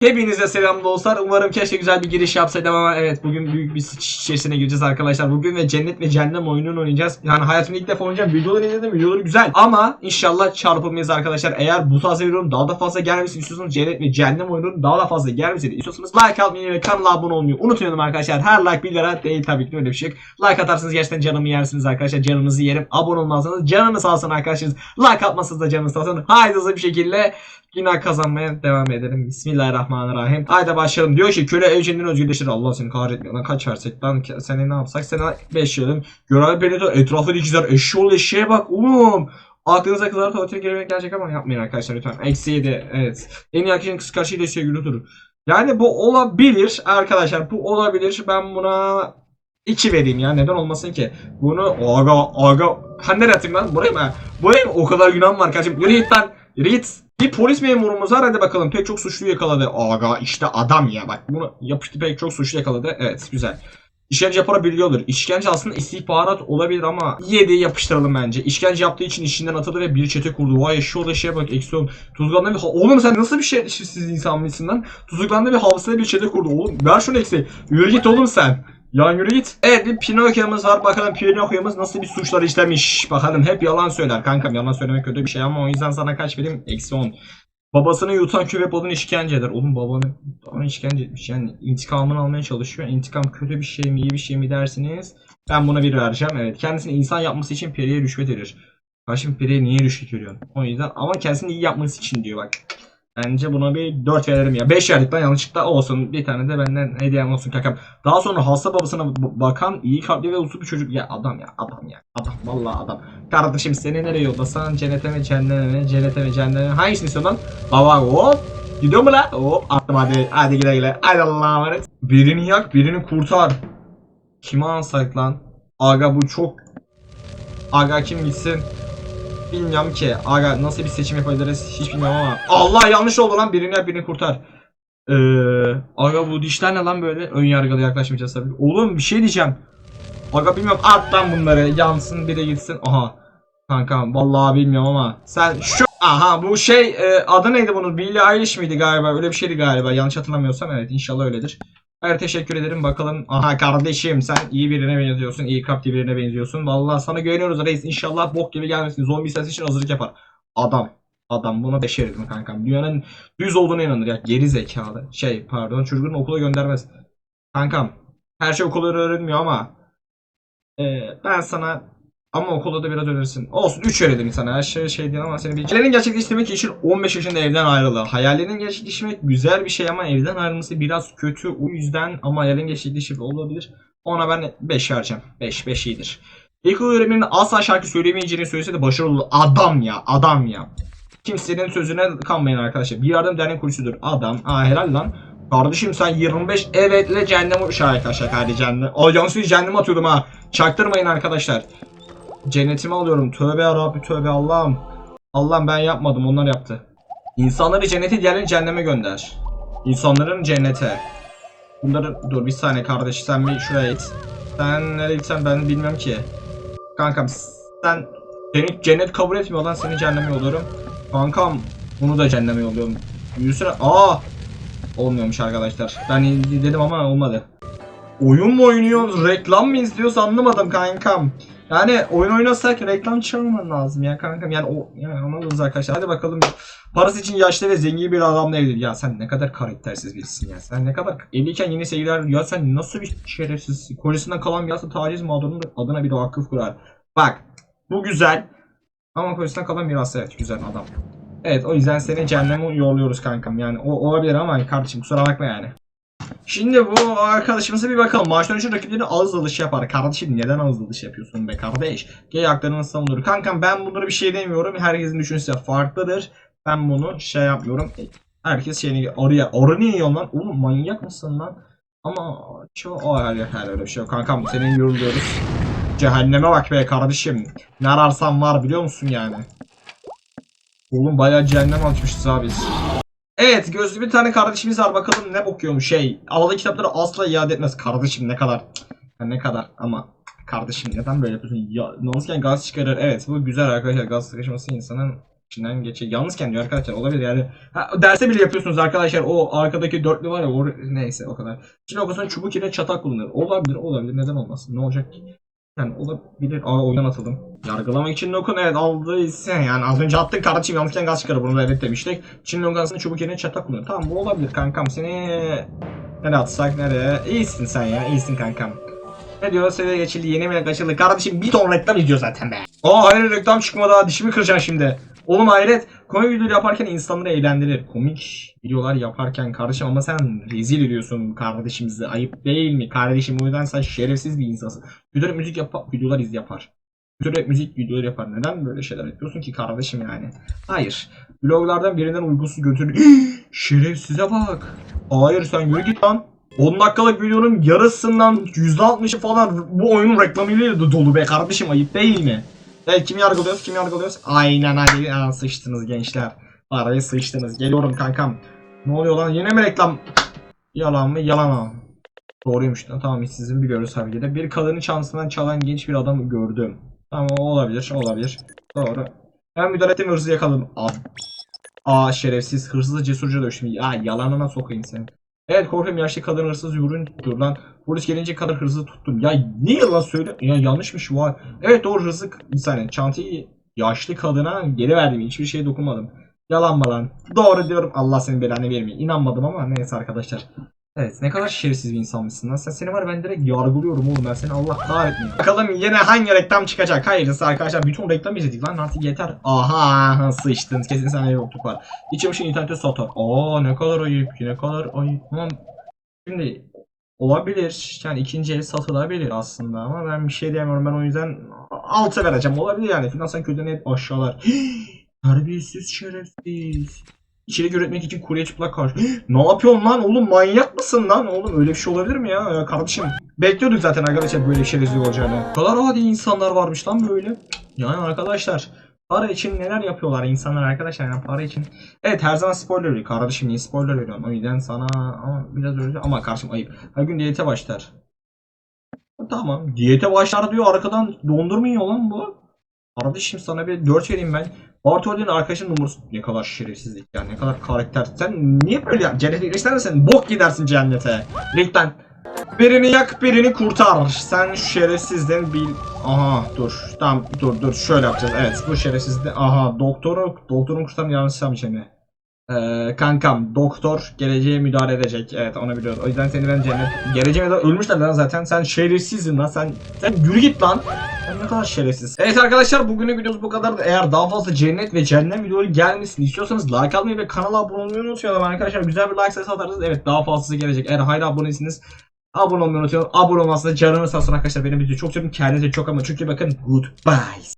Hepinize selam dostlar. Umarım keşke güzel bir giriş yapsaydım ama evet bugün büyük bir sıç içerisine gireceğiz arkadaşlar. Bugün ve cennet ve cehennem oyununu oynayacağız. Yani hayatımda ilk defa oynayacağım. Videoları izledim. Videoları güzel. Ama inşallah çarpılmayız arkadaşlar. Eğer bu tarz videoların daha da fazla gelmesini istiyorsanız cennet ve cehennem oyununun daha da fazla gelmesini istiyorsanız like atmayı ve kanala abone olmayı unutmayalım arkadaşlar. Her like 1 lira değil tabii ki öyle bir şey. Like atarsanız gerçekten canımı yersiniz arkadaşlar. Canınızı yerim. Abone olmazsanız canınız alsın arkadaşlar. Like atmazsanız da canınız alsın. Haydi hızlı bir şekilde Günah kazanmaya devam edelim. Bismillahirrahmanirrahim. Haydi başlayalım. Diyor ki köle ev kendini özgürleştir. Allah seni kahretmiyor. Lan kaç versek lan seni ne yapsak? Sana 5 yiyelim. Görev beni de etrafı dikizler. Eşşoğlu eşeğe bak oğlum. Aklınıza kızar tuvaletine girmek gelecek ama yapmayın arkadaşlar lütfen. Eksi 7 evet. En arkadaşın kız karşıyla sevgili durur. Yani bu olabilir arkadaşlar. Bu olabilir. Ben buna 2 vereyim ya. Neden olmasın ki? Bunu aga aga. Ben nereye atayım lan? Buraya mı? Buraya mı? O kadar günahım var kardeşim. Yürü git lan. Yürü git. Bir polis memurumuz var bakalım pek çok suçlu yakaladı. Aga işte adam ya bak bunu yapıştı pek çok suçlu yakaladı. Evet güzel. İşkence yapabiliyordur. İşkence aslında istihbarat olabilir ama yedi yapıştıralım bence. İşkence yaptığı için işinden atıldı ve bir çete kurdu. Vay şu da şeye bak eksi on. Tuzuklandı bir Oğlum sen nasıl bir şey siz insan mısın lan? Tuzuklandı bir havasına bir çete kurdu. Oğlum ver şunu eksi. Yürü git oğlum sen. Yan yürü git. Evet bir Pinokyo'muz var. Bakalım Pinokyo'muz nasıl bir suçlar işlemiş. Bakalım hep yalan söyler. Kankam yalan söylemek kötü bir şey ama o yüzden sana kaç vereyim? Eksi 10. Babasını yutan küvep odun işkence eder. Oğlum babanı, babanı işkence etmiş. Yani intikamını almaya çalışıyor. İntikam kötü bir şey mi iyi bir şey mi dersiniz? Ben buna bir vereceğim. Evet kendisini insan yapması için periye rüşvet verir. Karşım periye niye rüşvet veriyorsun? O yüzden ama kendisini iyi yapması için diyor bak. Bence buna bir 4 veririm ya. 5 verdik lan yanlışlıkla olsun. Bir tane de benden hediyem olsun kakam. Daha sonra hasta babasına bakan iyi kalpli ve uslu bir çocuk. Ya adam ya adam ya adam vallahi adam. Kardeşim seni nereye yollasan cennete mi cehenneme mi cennete mi cehenneme mi hangisini istiyorsun lan? Baba hop gidiyor mu lan? Hop attım hadi hadi güle güle. Hadi Allah'a emanet. Birini yak birini kurtar. Kime alsak lan? Aga bu çok Aga kim gitsin? Bilmiyorum ki. Aga nasıl bir seçim yapabiliriz hiç bilmiyorum ama. Allah yanlış oldu lan birini yap birini kurtar. Ee, aga bu dişler ne lan böyle? Ön yargılı yaklaşmayacağız tabii. Oğlum bir şey diyeceğim. Aga bilmiyorum at lan bunları yansın biri gitsin. Aha. Kanka vallahi bilmiyorum ama sen şu aha bu şey e, adı neydi bunun? Billie Eilish miydi galiba? Öyle bir şeydi galiba. Yanlış hatırlamıyorsam evet inşallah öyledir. Evet teşekkür ederim. Bakalım. Aha kardeşim sen iyi birine benziyorsun. iyi kalpli birine benziyorsun. Vallahi sana güveniyoruz reis. İnşallah bok gibi gelmesin. Zombi ses için hazırlık yapar. Adam. Adam buna beş verirdim kankam. Dünyanın düz olduğuna inanır ya. Geri zekalı. Şey pardon çocuğunu okula göndermez. Kankam. Her şey okulda öğrenmiyor ama e, ben sana ama okulda da biraz öğrenirsin. Olsun 3 verelim sana. Her şey şey değil ama seni bir... Hayallerini gerçekleştirmek için 15 yaşında evden ayrıldı. Hayallerini gerçekleştirmek güzel bir şey ama evden ayrılması biraz kötü. O yüzden ama hayallerin gerçekleştirmek olabilir. Ona ben 5 vereceğim. 5 5 iyidir. İlkokul öğretmeninin asla şarkı söyleyemeyeceğini söylese de başarılı. Adam ya adam ya. Kimsenin sözüne kanmayın arkadaşlar. Bir yardım dernek kurucusudur. Adam. Aa helal lan. Kardeşim sen 25 evetle cehennem şahit arkadaşlar hadi cehennem. O yanlış cehennem atıyordum ha. Çaktırmayın arkadaşlar. Cennetimi alıyorum. Tövbe yarabbi tövbe Allah'ım. Allah'ım ben yapmadım onlar yaptı. İnsanları cennete diğerlerini cehenneme gönder. İnsanların cennete. Bunları dur bir saniye kardeş sen bir şuraya it. Sen nereye gitsen ben bilmiyorum ki. Kankam sen seni cennet kabul etmiyor lan seni cehenneme yolluyorum. Kankam bunu da cehenneme yolluyorum. Yusra aa olmuyormuş arkadaşlar. Ben dedim ama olmadı. Oyun mu oynuyoruz, reklam mı izliyoruz anlamadım kankam. Yani oyun oynasak reklam çıkarman lazım ya kankam. Yani o yani anladınız arkadaşlar. Hadi bakalım. Parası için yaşlı ve zengin bir adamla evli. Ya sen ne kadar karaktersiz birisin ya. Sen ne kadar evliyken yeni sevgililer ya sen nasıl bir şerefsiz. Kocasından kalan mirası taciz mağdurunun adına bir vakıf kurar. Bak bu güzel. Ama kocasından kalan mirası evet güzel adam. Evet o yüzden seni cehenneme yolluyoruz kankam. Yani o olabilir ama kardeşim kusura bakma yani. Şimdi bu arkadaşımıza bir bakalım. Maçtan önce rakiplerini ağız dalışı yapar. Kardeşim neden ağız dalışı yapıyorsun be kardeş? Gay haklarını savunur. Kankam ben bunlara bir şey demiyorum. Herkesin düşüncesi farklıdır. Ben bunu şey yapmıyorum. Herkes şeyini arıya. Arı niye yiyorsun lan? Oğlum manyak mısın lan? Ama çok her her öyle bir şey yok. Kankam senin yoruluyoruz. Cehenneme bak be kardeşim. Ne ararsan var biliyor musun yani? Oğlum bayağı cehennem açmışız abi. Evet gözlü bir tane kardeşimiz var bakalım ne bakıyormuş şey. Aldığı kitapları asla iade etmez kardeşim ne kadar. Ne kadar ama kardeşim neden böyle yapıyorsun? Ya namusken gaz çıkarır. Evet bu güzel arkadaşlar gaz sıkışması insanın İçinden geçe yalnızken diyor arkadaşlar olabilir yani. Ha, derse bile yapıyorsunuz arkadaşlar. O arkadaki dörtlü var ya o neyse o kadar. Şimdi okusun çubuk ile çatak kullanır. Olabilir olabilir neden olmasın ne olacak ki? Yani olabilir. Aa oyundan atıldım. Yargılamak için dokun evet aldıysa yani az önce attın kardeşim yanlışken gaz çıkarır bunu evet demiştik. Çin logasını çubuk yerine çatak kullanır. Tamam bu olabilir kankam seni nereye atsak nereye? İyisin sen ya iyisin kankam. Ne diyor seviye geçildi yeni melek açıldı. Kardeşim bir ton reklam izliyor zaten be. Aa hayır reklam çıkmadı dişimi kıracaksın şimdi. Oğlum hayret. Komik video yaparken insanları eğlendirir. Komik videolar yaparken kardeşim ama sen rezil ediyorsun kardeşimizi. Ayıp değil mi? Kardeşim o yüzden sen şerefsiz bir insansın. Videolar müzik yapar, videolar iz yapar. Videolar müzik videolar yapar. Neden böyle şeyler yapıyorsun ki kardeşim yani? Hayır. Vloglardan birinden uygunsuz götür. Şerefsize bak. Hayır sen yürü git lan. 10 dakikalık videonun yarısından %60'ı falan bu oyunun reklamıyla dolu be kardeşim ayıp değil mi? Evet kim yargılıyoruz kim yargılıyoruz? Aynen hadi Aa, sıçtınız gençler. Parayı sıçtınız geliyorum kankam. Ne oluyor lan yine mi reklam? Yalan mı yalan mı? Doğruymuş lan tamam sizin bir görüş sergide. Bir kadının çantasından çalan genç bir adamı gördüm. Tamam olabilir olabilir. Doğru. Ben müdahale ettim hırsızı yakaladım. Abi. Aa şerefsiz hırsızı cesurca dövüştüm. Ya yalanına sokayım seni. Evet korkuyorum yaşlı kadın hırsız yürün dur lan. Polis gelince kadar hırsızı tuttum. Ya ne yalan söyle? Ya yanlışmış var. Evet doğru hırsız saniye çantayı yaşlı kadına geri verdim. Hiçbir şeye dokunmadım. Yalan mı lan? Doğru diyorum. Allah senin belanı vermiyor. İnanmadım ama neyse arkadaşlar. Evet ne kadar şerefsiz bir insanmışsın lan. Sen seni var ben direkt yargılıyorum oğlum ben seni Allah kahretmiyor. Bakalım yine hangi reklam çıkacak. Hayırlısı arkadaşlar. Bütün reklam izledik lan artık yeter. Aha sıçtın. Kesin sana yokluk var. İçim internette satar. Aa ne kadar ayıp. Ne kadar ayıp. Tamam. Şimdi olabilir. Yani ikinci el satılabilir aslında ama ben bir şey diyemiyorum. Ben o yüzden altı vereceğim. Olabilir yani. Finansal kötü net aşağılar. Terbiyesiz şerefsiz. İçerik üretmek için kurye çıplak karşı. ne yapıyorsun lan oğlum manyak mısın lan oğlum öyle bir şey olabilir mi ya, kardeşim bekliyorduk zaten arkadaşlar böyle şerefsiz olacağını. O kadar adi insanlar varmış lan böyle. Yani arkadaşlar para için neler yapıyorlar insanlar arkadaşlar yani para için. Evet her zaman spoiler veriyor kardeşim niye spoiler veriyorsun o yüzden sana ama biraz öyle ama kardeşim ayıp. Her gün diyete başlar. Tamam diyete başlar diyor arkadan dondurma yiyor lan bu. Kardeşim sana bir 4 vereyim ben. Bartol'ün arkadaşın numarası ne kadar şerefsizlik yani ne kadar karakter. Sen niye böyle ya? Cennete girişten sen bok gidersin cennete. Lütfen. Birini yak birini kurtar. Sen şerefsizden bil. Aha dur. Tamam dur dur şöyle yapacağız. Evet bu şerefsizde. Aha doktoru doktorun kurtarını yanlış yapmayacağım ee, kankam doktor geleceğe müdahale edecek. Evet onu biliyoruz. O yüzden seni ben cennet. Geleceğe müdahale ölmüşler lan zaten. Sen şerefsizsin lan. Sen sen yürü git lan. Sen ne kadar şerefsiz. Evet arkadaşlar bugünün videosu bu kadar. Eğer daha fazla cennet ve cehennem videoları gelmesini istiyorsanız like atmayı ve kanala abone olmayı unutmayalım arkadaşlar. Güzel bir like sayısı atarsanız evet daha fazlası gelecek. Eğer hala aboneyseniz abone olmayı unutmayalım. Abone olmazsanız canınız sağ olsun arkadaşlar. Benim videoyu çok seviyorum. Kendinize çok ama iyi bakın. Goodbye.